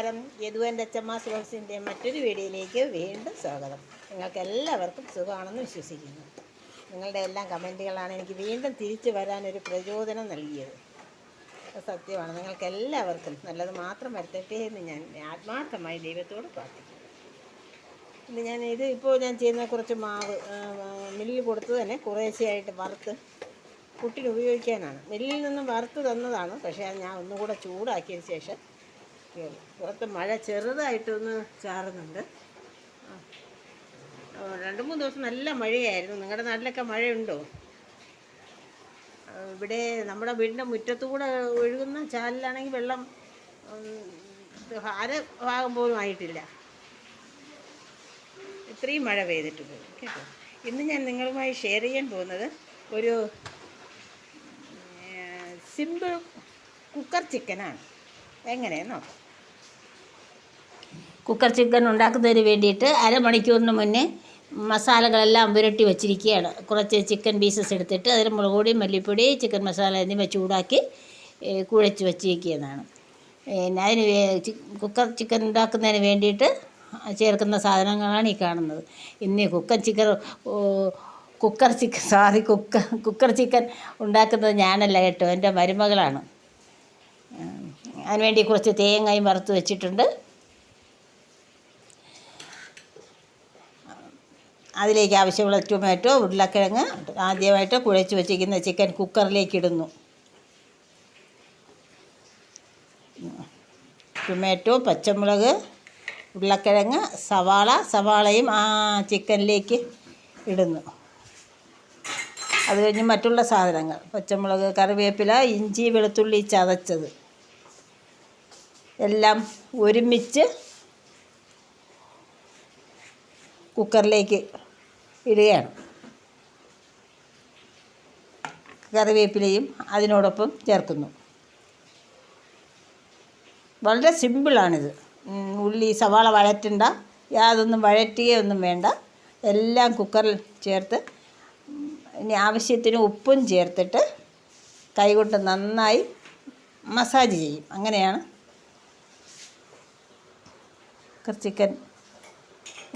അമ്മാസ് ബോക്സിന്റെ മറ്റൊരു വീഡിയോയിലേക്ക് വീണ്ടും സ്വാഗതം. നിങ്ങൾക്ക് എല്ലാവർക്കും സുഖമാണെന്ന് വിശ്വസിക്കുന്നു. നിങ്ങളുടെ എല്ലാ കമന്റുകളാണ് എനിക്ക് വീണ്ടും തിരിച്ചു വരാനൊരു പ്രചോദനം നൽകിയത്. സത്യമാണ്. നിങ്ങൾക്ക് എല്ലാവർക്കും നല്ലത് മാത്രം വരുത്തട്ടെ എന്ന് ഞാൻ ആത്മാർത്ഥമായി ദൈവത്തോട് പ്രാർത്ഥിക്കുന്നു. ഇന്ന് ഞാൻ ഇത് ഇപ്പോൾ ഞാൻ ചെയ്യുന്ന കുറച്ച് മാവ് മില്ലിൽ കൊടുത്ത് തന്നെ കുറേശ്ശെയായിട്ട് വറുത്ത് കുട്ടിന് ഉപയോഗിക്കാനാണ്. മില്ലിൽ നിന്നും വറുത്ത് തന്നതാണ്. പക്ഷേ ഞാൻ ഒന്നുകൂടെ ചൂടാക്കിയതിന് ശേഷം. പുറത്ത് മഴ ചെറുതായിട്ടൊന്ന് ചാറുന്നുണ്ട്. രണ്ട് മൂന്ന് ദിവസം നല്ല മഴയായിരുന്നു. നിങ്ങളുടെ നാട്ടിലൊക്കെ മഴയുണ്ടോ? ഇവിടെ നമ്മുടെ വീടിന്റെ മുറ്റത്തുകൂടെ ഒഴുകുന്ന ചാലിലാണെങ്കിൽ വെള്ളം അര ഭാഗം പോലും ആയിട്ടില്ല. ഇത്രയും മഴ പെയ്തിട്ട് പോയി കേട്ടോ. ഇന്ന് ഞാൻ നിങ്ങളുമായി ഷെയർ ചെയ്യാൻ പോകുന്നത് ഒരു സിമ്പിൾ കുക്കർ ചിക്കനാണ്. എങ്ങനെയെന്ന് നോക്കാം. കുക്കർ ചിക്കൻ ഉണ്ടാക്കുന്നതിന് വേണ്ടിയിട്ട് അരമണിക്കൂറിന് മുന്നേ മസാലകളെല്ലാം പുരട്ടി വെച്ചിരിക്കുകയാണ്. കുറച്ച് ചിക്കൻ പീസസ് എടുത്തിട്ട് അതിൽ മുളക് പൊടി മല്ലിപ്പൊടി ചിക്കൻ മസാല എന്നിവ ചൂടാക്കി കുഴച്ച് വെച്ചിരിക്കുന്നതാണ് പിന്നെ അതിന് കുക്കർ ചിക്കൻ ഉണ്ടാക്കുന്നതിന് വേണ്ടിയിട്ട് ചേർക്കുന്ന സാധനങ്ങളാണ് ഈ കാണുന്നത്. ഇന്ന് cooker ചിക്കർ cooker chicken sorry cooker cooker chicken ഉണ്ടാക്കുന്നത് ഞാനല്ല കേട്ടോ എന്റെ മരുമകളാണ്. അതിനുവേണ്ടി കുറച്ച് തേങ്ങയും വറുത്ത് വെച്ചിട്ടുണ്ട്. അതിലേക്ക് ആവശ്യമുള്ള ടൊമാറ്റോ ഉരുളക്കിഴങ്ങ് ആദ്യമായിട്ട് കുഴച്ച് വെച്ചിരിക്കുന്ന ചിക്കൻ കുക്കറിലേക്ക് ഇടുന്നു. ടൊമാറ്റോ പച്ചമുളക് ഉരുളക്കിഴങ്ങ് സവാള സവാളയും ആ ചിക്കനിലേക്ക് ഇടുന്നു. അത് കഴിഞ്ഞ് മറ്റുള്ള സാധനങ്ങൾ പച്ചമുളക് കറിവേപ്പില ഇഞ്ചി വെളുത്തുള്ളി ചതച്ചത്. എല്ലാം ഒരുമിച്ച് കുക്കറിലേക്ക് ഇടുകയാണ്. കറിവേപ്പിലയും അതിനോടൊപ്പം ചേർക്കുന്നു. വളരെ സിമ്പിളാണിത്. ഉള്ളി സവാള വഴറ്റണ്ട. യാതൊന്നും വഴറ്റുകയൊന്നും വേണ്ട. എല്ലാം കുക്കറിൽ ചേർത്ത് ഇനി ആവശ്യത്തിന് ഉപ്പും ചേർത്തിട്ട് കൈകൊണ്ട് നന്നായി മസാജ് ചെയ്യും. അങ്ങനെയാണ് ചിക്കൻ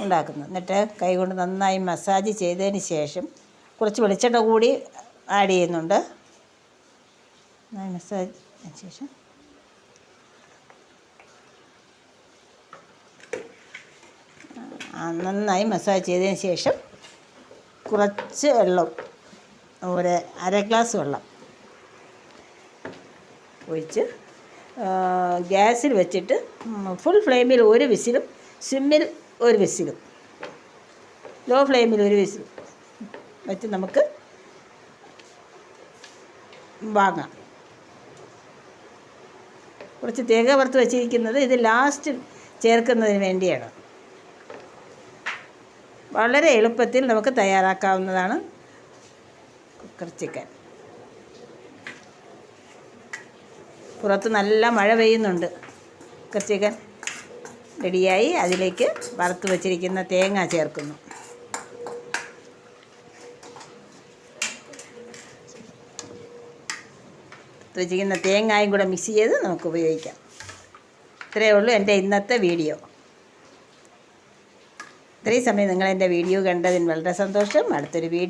ഉണ്ടാക്കുന്നത്. എന്നിട്ട് കൈകൊണ്ട് നന്നായി മസാജ് ചെയ്തതിന് ശേഷം കുറച്ച് വെളിച്ചെണ്ണ കൂടി ആഡ് ചെയ്യുന്നുണ്ട്. നന്നായി മസാജ് ശേഷം. നന്നായി മസാജ് ചെയ്തതിന് ശേഷം കുറച്ച് വെള്ളം ഒരു അര ഗ്ലാസ് വെള്ളം ഒഴിച്ച് ഗ്യാസിൽ വെച്ചിട്ട് ഫുൾ ഫ്ലെയിമിൽ ഒരു വിസിലും സിമ്മിൽ ഒരു വിസിലും. ലോ ഫ്ലെയിമിൽ ഒരു വിസിലും. വെച്ച് നമുക്ക് വാങ്ങാം. കുറച്ച് തേങ്ങ വറുത്ത് വെച്ചിരിക്കുന്നത് ഇത് ലാസ്റ്റ് ചേർക്കുന്നതിന് വേണ്ടിയാണ്. വളരെ എളുപ്പത്തിൽ നമുക്ക് തയ്യാറാക്കാവുന്നതാണ് കുക്കർ ചിക്കൻ പുറത്ത് നല്ല മഴ പെയ്യുന്നുണ്ട് കുക്കർ ചിക്കൻ റെഡിയായി. അതിലേക്ക് വറുത്ത് വച്ചിരിക്കുന്ന തേങ്ങ ചേർക്കുന്നു. വച്ചിരിക്കുന്ന തേങ്ങായും കൂടെ മിക്സ് ചെയ്ത് നമുക്ക് ഉപയോഗിക്കാം. ഇത്രയേ ഉള്ളൂ എന്റെ ഇന്നത്തെ വീഡിയോ. ഇത്രയും സമയം നിങ്ങൾ എന്റെ വീഡിയോ കണ്ടതിന് വളരെ സന്തോഷം. അടുത്തൊരു വീഡിയോ